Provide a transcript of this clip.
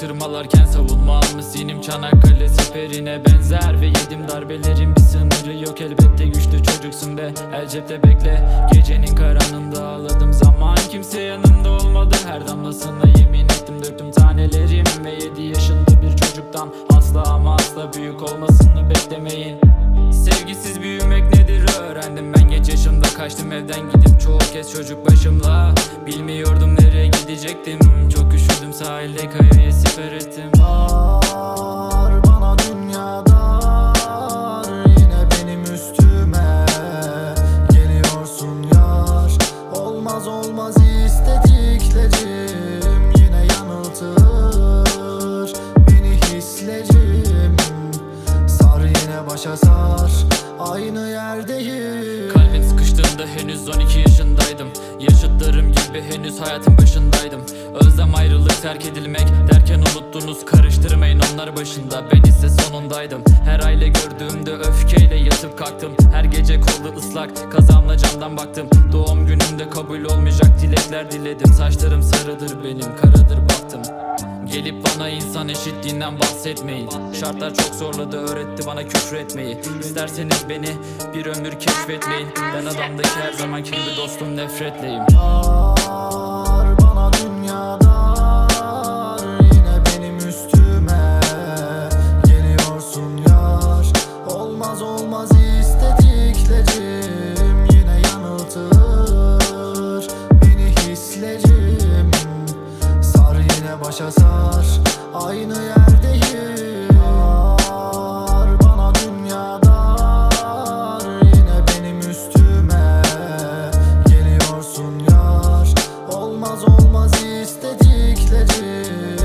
Çaktırmalarken savunma almış zinim Çanakkale siperine benzer Ve yedim darbelerin bir sınırı yok Elbette güçlü çocuksun be. El cepte bekle Gecenin karanlığında ağladım. Zaman Kimse yanımda olmadı Her damlasına yemin ettim. Döktüm tanelerim Ve 7 yaşında bir çocuktan Asla ama asla büyük olmasını beklemeyin. Sevgisiz büyümek nedir öğrendim ben yaşımda kaçtım evden gidip çoğu kez çocuk başımla. Bilmiyordum nereye gidecektim. Çok üşüdüm sahilde kayayı siper ettim. Dar Yine başa sar. Aynı yerdeyim. Kalbim sıkıştığında henüz 12 yaşındaydım. Yaşıtlarım gibi henüz hayatın başındaydım. Özlem ayrılık terk edilmek derken unuttunuz. Karıştırmayın onlar başında. Ben ise sonundaydım. Her aile gördüğümde öfkeyle yatıp kalktım. Her gece kolu ıslak kazamla camdan baktım. Doğum günümde kabul olmayacak dilekler diledim. Saçlarım sarıdır benim karadır baktım Gelip bana insan eşitliğinden bahsetmeyin. Şartlar çok zorladı öğretti bana küfür etmeyi. İsterseniz beni bir ömür keşfetmeyin. Ben adamdaki her zamanki gibi dostum nefretleyim Dar başa sar Aynı yerdeyim Ağır Bana dünya dar Yine benim üstüme Geliyorsun yar. Olmaz olmaz istediklerim.